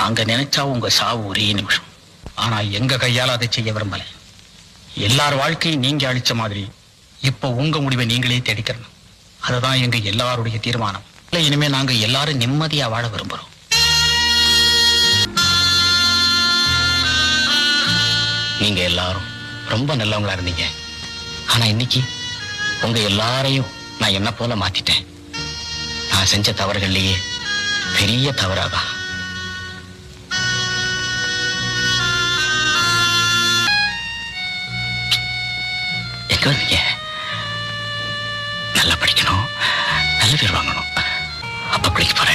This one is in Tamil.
நாங்க நினைச்சா உங்க சாவு ஒரே நிமிஷம். ஆனா எங்க கையால அதை செய்ய விரும்பல. எல்லார் வாழ்க்கையும் நீங்க அழிச்ச மாதிரி இப்போ உங்க முடிவை நீங்களே தேடிக்கிறணும். அதுதான் எங்க எல்லாருடைய தீர்மானம். இல்ல இனிமே நாங்க எல்லாரும் நிம்மதியா வாழ விரும்புறோம். நீங்க எல்லாரும் ரொம்ப நல்லவங்களா இருந்தீங்க. ஆனா இன்னைக்கு உங்க எல்லாரையும் நான் என்ன போல மாத்திட்டேன். நான் செஞ்ச தவறுகள்லயே பெரிய தவறாதான். எங்க வந்தீங்க நல்லா படிக்கணும். நல்ல பேர் வாங்கணும். அப்ப குளிக்க போறேன்.